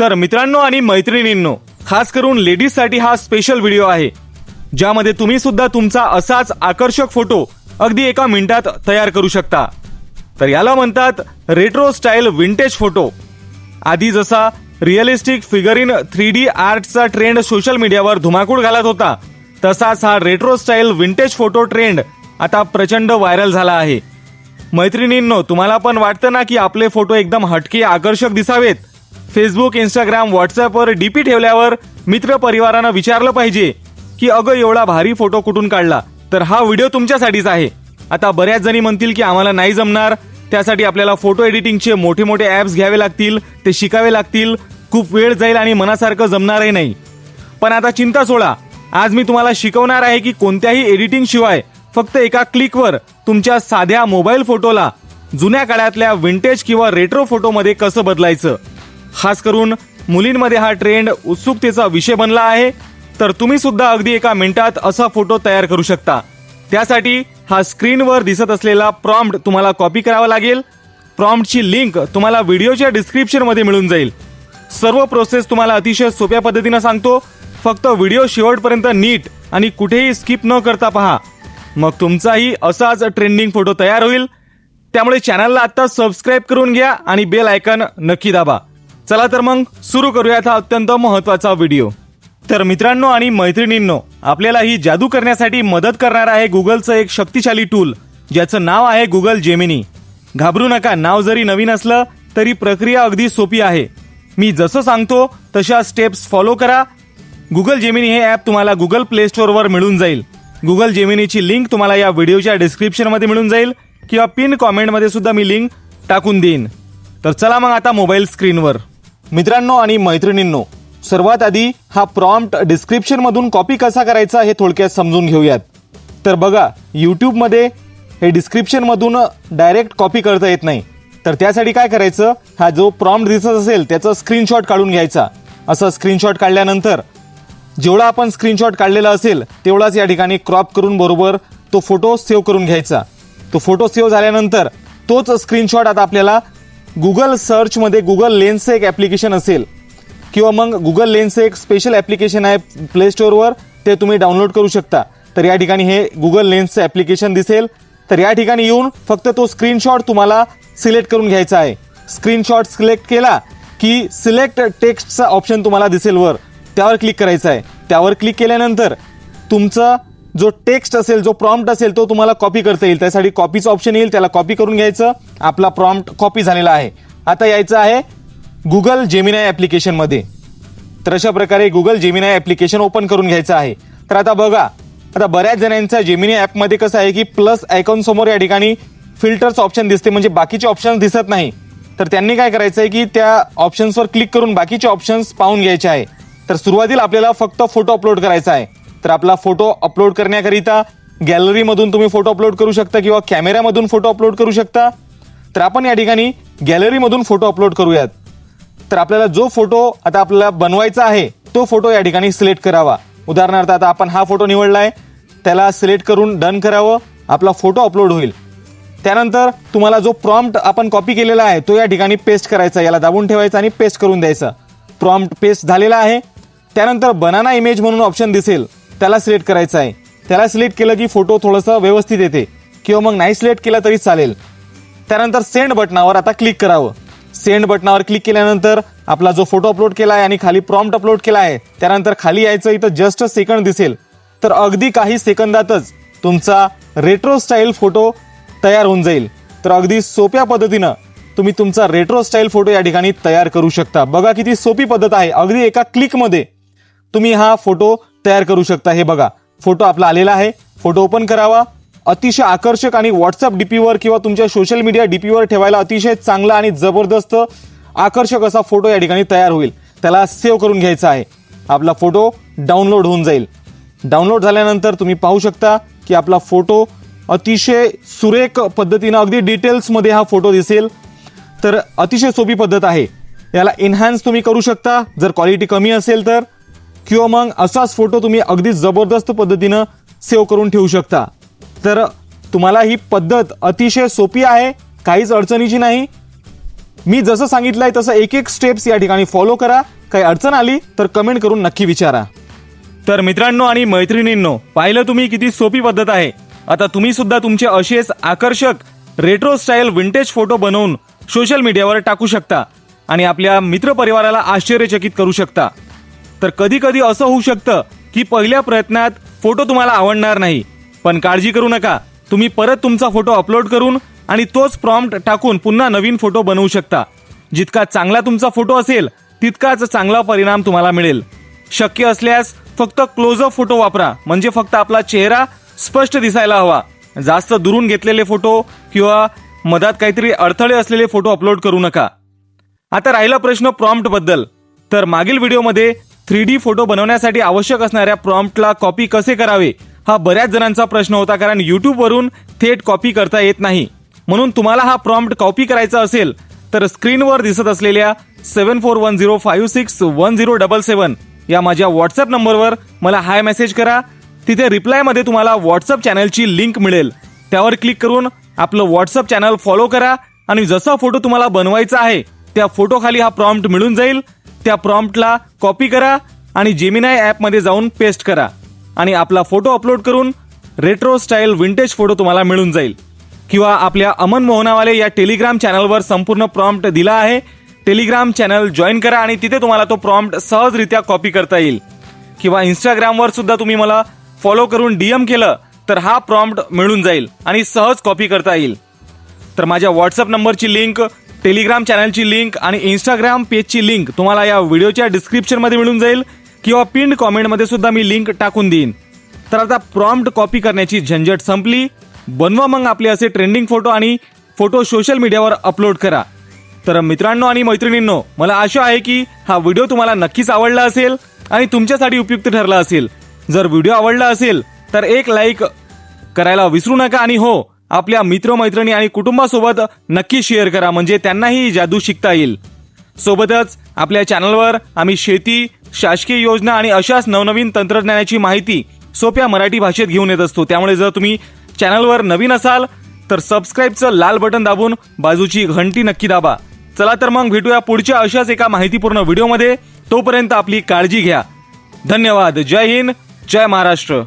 तर मित्रांनो आणि मैत्रिणींनो खास करून लेडीजसाठी हा स्पेशल व्हिडिओ आहे ज्यामध्ये तुम्ही सुद्धा तुमचा असाच आकर्षक फोटो अगदी एका मिनिटात तयार करू शकता. तर याला म्हणतात रेट्रो स्टाईल विंटेज फोटो आधी जसा realistic figure in three D आर्टचा trend social मीडियावर धुमाकूळ घालत होता तसाच हा retro style vintage photo trend आता प्रचंड व्हायरल झाला आहे. मैत्रिणींनो तुम्हाला पण वाटतं ना की आपले फोटो एकदम हटके आकर्षक दिसावेत? फेसबुक इंस्टाग्राम व्हॉट्सअपवर डीपी ठेवल्यावर मित्र परिवारानं विचारलं पाहिजे की अगं एवढा भारी फोटो कुठून काढला? तर हा व्हिडिओ तुमच्यासाठीच आहे. आता बऱ्याच जणी म्हणतील की आम्हाला नाही जमणार. त्यासाठी आपल्याला फोटो एडिटिंगचे मोठे मोठे ॲप्स घ्यावे लागतील ते शिकावे लागतील. खूप वेळ जाईल आणि मनासारखं जमणारही नाही. पण आता चिंता सोडा. आज मी तुम्हाला शिकवणार आहे की कोणत्याही एडिटिंग शिवाय फक्त एका क्लिकवर तुमच्या साध्या मोबाईल फोटोला जुन्या काळातल्या विंटेज किंवा रेट्रो फोटोमध्ये कसं बदलायचं? खास करून मुलींमध्ये हा ट्रेंड उत्सुकतेचा विषय बनला आहे. तर तुम्ही सुद्धा अगदी एका मिनिटात असा फोटो तयार करू शकता. त्यासाठी हा स्क्रीनवर दिसत असलेला प्रॉम्प्ट तुम्हाला कॉपी करावा लागेल. प्रॉम्प्टची लिंक तुम्हाला व्हिडिओच्या डिस्क्रिप्शनमध्ये मिळून जाईल. सर्व प्रोसेस तुम्हाला अतिशय सोप्या पद्धतीनं सांगतो. फक्त व्हिडिओ शेवटपर्यंत नीट आणि कुठेही स्किप न करता पहा. मग तुमचाही असाच ट्रेंडिंग फोटो तयार होईल. त्यामुळे चॅनलला आत्ता सबस्क्राईब करून घ्या आणि बेल आयकन नक्की दाबा. चला तर मग सुरू करूयात हा अत्यंत महत्त्वाचा व्हिडिओ. तर मित्रांनो आणि मैत्रिणींनो आपल्याला ही जादू करण्यासाठी मदत करणार आहे गुगलचं एक शक्तिशाली टूल ज्याचं नाव आहे गुगल जेमिनी. घाबरू नका नाव जरी नवीन असलं तरी प्रक्रिया अगदी सोपी आहे. मी जसं सांगतो तशा स्टेप्स फॉलो करा. गुगल जेमिनी हे ॲप तुम्हाला गुगल प्ले स्टोअरवर मिळून जाईल. गुगल जेमिनीची लिंक तुम्हाला या व्हिडिओच्या डिस्क्रिप्शनमध्ये मिळून जाईल किंवा पिन कॉमेंटमध्ये सुद्धा मी लिंक टाकून देईन. तर चला मग आता मोबाईल स्क्रीनवर मित्रांनो आणि मैत्रिणींनो सर्वात आधी हा प्रॉम्प्ट डिस्क्रिप्शनमधून कॉपी कसा करायचा हे थोडक्यात समजून घेऊयात. तर बघा यूट्यूबमध्ये हे डिस्क्रिप्शनमधून डायरेक्ट कॉपी करता येत नाही. तर त्यासाठी काय करायचं हा जो प्रॉम्प्ट दिसत असेल त्याचा स्क्रीनशॉट काढून घ्यायचा. असं स्क्रीनशॉट काढल्यानंतर जेवढा आपण स्क्रीनशॉट काढलेला असेल तेवढाच या ठिकाणी क्रॉप करून बरोबर तो फोटो सेव्ह करून घ्यायचा. तो फोटो सेव्ह झाल्यानंतर तोच स्क्रीनशॉट आता आपल्याला गुगल सर्चमध्ये गुगल लेन्सचं एक ॲप्लिकेशन असेल किंवा मग गुगल लेन्सचं एक स्पेशल ॲप्लिकेशन आहे प्ले स्टोअरवर ते तुम्ही डाउनलोड करू शकता. तर या ठिकाणी हे गुगल लेन्सचं ॲप्लिकेशन दिसेल. तर या ठिकाणी येऊन फक्त तो स्क्रीनशॉट तुम्हाला सिलेक्ट करून घ्यायचा आहे. स्क्रीनशॉट सिलेक्ट केला की सिलेक्ट टेक्स्टचा ऑप्शन तुम्हाला दिसेल वर. त्यावर क्लिक करायचं आहे. त्यावर क्लिक केल्यानंतर तुमचं जो टेक्स्ट असेल जो प्रॉम्प्ट असेल तो तुम्हाला कॉपी करता येईल. त्यासाठी कॉपीचं ऑप्शन येईल त्याला कॉपी करून घ्यायचं. आपला प्रॉम्प्ट कॉपी झालेला आहे. आता यायचं आहे गुगल जेमिनाय ॲप्लिकेशनमध्ये तर अशा प्रकारे गुगल जेमिनाय ॲप्लिकेशन ओपन करून घ्यायचं आहे. तर आता बघा आता बऱ्याच जणांचा जेमिनी ॲपमध्ये कसं आहे की प्लस आयकॉन समोर या ठिकाणी फिल्टर्स ऑप्शन दिसते म्हणजे बाकीचे ऑप्शन्स दिसत नाही. तर त्यांनी काय करायचं आहे की त्या ऑप्शन्सवर क्लिक करून बाकीचे ऑप्शन्स पाहून घ्यायचे आहे. तर सुरुवातीला आपल्याला फक्त फोटो अपलोड करायचा आहे. तर आपला फोटो अपलोड करण्याकरिता गॅलरीमधून तुम्ही फोटो अपलोड करू शकता किंवा कॅमेऱ्यामधून फोटो अपलोड करू शकता. तर आपण या ठिकाणी गॅलरीमधून फोटो अपलोड करूयात. तर आपल्याला जो फोटो आता आपल्याला बनवायचा आहे तो फोटो या ठिकाणी सिलेक्ट करावा. उदाहरणार्थ आता आपण हा फोटो निवडला आहे त्याला सिलेक्ट करून डन करावं आपला फोटो अपलोड होईल. त्यानंतर तुम्हाला जो प्रॉम्प्ट आपण कॉपी केलेला आहे तो या ठिकाणी पेस्ट करायचा याला दाबून ठेवायचा आणि पेस्ट करून द्यायचा. प्रॉम्प्ट पेस्ट झालेला आहे. त्यानंतर बनाना इमेज म्हणून ऑप्शन दिसेल. त्याला सिलेक्ट करायचं आहे. त्याला सिलेक्ट केलं की फोटो थोडंसं व्यवस्थित येते. किंवा मग नाही सिलेक्ट केला तरी चालेल. त्यानंतर सेंड बटनावर आता क्लिक करावं. सेंड बटनावर क्लिक केल्यानंतर आपला जो फोटो अपलोड केला आहे आणि खाली प्रॉम्प्ट अपलोड केला आहे त्यानंतर खाली यायचं इथं जस्ट सेकंड दिसेल. तर अगदी काही सेकंदातच तुमचा रेट्रो स्टाईल फोटो तयार होऊन जाईल. तर अगदी सोप्या पद्धतीनं तुम्ही तुमचा रेट्रो स्टाईल फोटो या ठिकाणी तयार करू शकता. बघा किती सोपी पद्धत आहे. अगदी एका क्लिकमध्ये तुम्ही हा फोटो तयार करू शकता. हे बघा फोटो आपला आलेला आहे. फोटो ओपन करावा. अतिशय आकर्षक आणि व्हॉट्सअप डीपीवर किंवा तुमच्या सोशल मीडिया डीपीवर ठेवायला अतिशय चांगला आणि जबरदस्त आकर्षक असा फोटो या ठिकाणी तयार होईल. त्याला सेव्ह करून घ्यायचा आहे. आपला फोटो डाउनलोड होऊन जाईल. डाउनलोड झाल्यानंतर तुम्ही पाहू शकता की आपला फोटो अतिशय सुरेख पद्धतीनं अगदी डिटेल्समध्ये हा फोटो दिसेल. तर अतिशय सोपी पद्धत आहे. याला एन्हान्स तुम्ही करू शकता. जर क्वालिटी कमी असेल तर. किंवा मग असाच फोटो तुम्ही अगदी जबरदस्त पद्धतीनं सेव्ह करून ठेवू शकता. तर तुम्हाला ही पद्धत अतिशय सोपी आहे काहीच अडचणीची नाही. मी जसं सांगितलंय तसं एक एक स्टेप्स या ठिकाणी फॉलो करा. काही अडचण आली तर कमेंट करून नक्की विचारा. तर मित्रांनो आणि मैत्रिणींनो पाहिलं तुम्ही किती सोपी पद्धत आहे. आता तुम्ही सुद्धा तुमचे असेच आकर्षक रेट्रो स्टाईल विंटेज फोटो बनवून सोशल मीडियावर टाकू शकता आणि आपल्या मित्रपरिवाराला आश्चर्यचकित करू शकता. तर कधी कधी असं होऊ शकतं की पहिल्या प्रयत्नात फोटो तुम्हाला आवडणार नाही. पण काळजी करू नका. तुम्ही परत तुमचा फोटो अपलोड करून आणि तोच प्रॉम्प्ट टाकून पुन्हा नवीन फोटो बनवू शकता. जितका चांगला तुमचा फोटो असेल तितकाच चांगला परिणाम तुम्हाला मिळेल. शक्य असल्यास फक्त क्लोजअप फोटो वापरा. म्हणजे फक्त आपला चेहरा स्पष्ट दिसायला हवा. जास्त दुरून घेतलेले फोटो किंवा मधात काहीतरी अडथळे असलेले फोटो अपलोड करू नका. आता राहिला प्रश्न प्रॉम्प्टबद्दल तर मागील व्हिडिओमध्ये थ्री डी फोटो बनवण्यासाठी आवश्यक असणाऱ्या प्रॉम्प्टला कॉपी कसे करावे? हा बऱ्याच जणांचा प्रश्न होता कारण यूट्यूबवरून थेट कॉपी करता येत नाही. म्हणून तुम्हाला हा प्रॉम्प्ट कॉपी करायचा असेल तर स्क्रीनवर दिसत असलेल्या seven four one zero five six one zero double seven या माझ्या व्हॉट्सअप नंबरवर मला हाय मेसेज करा. तिथे रिप्लायमध्ये तुम्हाला व्हॉट्सअप चॅनलची लिंक मिळेल. त्यावर क्लिक करून आपलं व्हॉट्सअप चॅनल फॉलो करा आणि जसा फोटो तुम्हाला बनवायचा आहे त्या फोटोखाली हा प्रॉम्प्ट मिळून जाईल. त्या प्रॉम्प्टला कॉपी करा आणि जेमिनाय ॲपमध्ये जाऊन पेस्ट करा. आणि आपला फोटो अपलोड करून रेट्रो स्टाईल विंटेज फोटो तुम्हाला मिळून जाईल. किंवा आपल्या अमन मोहनावाले या टेलिग्राम चॅनलवर संपूर्ण प्रॉम्प्ट दिला आहे. टेलिग्राम चॅनल जॉईन करा आणि तिथे तुम्हाला तो प्रॉम्प्ट सहजरित्या कॉपी करता येईल. किंवा इंस्टाग्रामवर सुद्धा तुम्ही मला फॉलो करून डीएम केलं तर हा प्रॉम्प्ट मिळून जाईल आणि सहज कॉपी करता येईल. तर माझ्या व्हॉट्सअप नंबरची लिंक टेलिग्राम चॅनलची लिंक आणि इंस्टाग्राम पेजची लिंक तुम्हाला या व्हिडिओच्या डिस्क्रिप्शनमध्ये मिळून जाईल किंवा पिंड कॉमेंटमध्ये सुद्धा मी लिंक टाकून देईन. तर आता प्रॉम्प्ट कॉपी करण्याची झंझट संपली. बनवा मग आपले असे ट्रेंडिंग फोटो आणि फोटो सोशल मीडियावर अपलोड करा. तर मित्रांनो आणि मैत्रिणींनो मला आशा आहे की हा व्हिडिओ तुम्हाला नक्कीच आवडला असेल आणि तुमच्यासाठी उपयुक्त ठरला असेल. जर व्हिडिओ आवडला असेल तर एक लाईक करायला विसरू नका आणि हो आपल्या मित्रमैत्रिणी आणि कुटुंबासोबत नक्की शेअर करा. म्हणजे त्यांनाही जादू शिकता येईल. सोबतच आपल्या चॅनलवर आम्ही शेती शासकीय योजना आणि अशाच नवनवीन तंत्रज्ञानाची माहिती सोप्या मराठी भाषेत घेऊन येत असतो. त्यामुळे जर तुम्ही चॅनलवर नवीन असाल तर सबस्क्राईबचं लाल बटन दाबून बाजूची घंटी नक्की दाबा. चला तर मग भेटूया पुढच्या अशाच एका माहितीपूर्ण व्हिडिओमध्ये तोपर्यंत आपली काळजी घ्या. धन्यवाद. जय हिंद. जय महाराष्ट्र.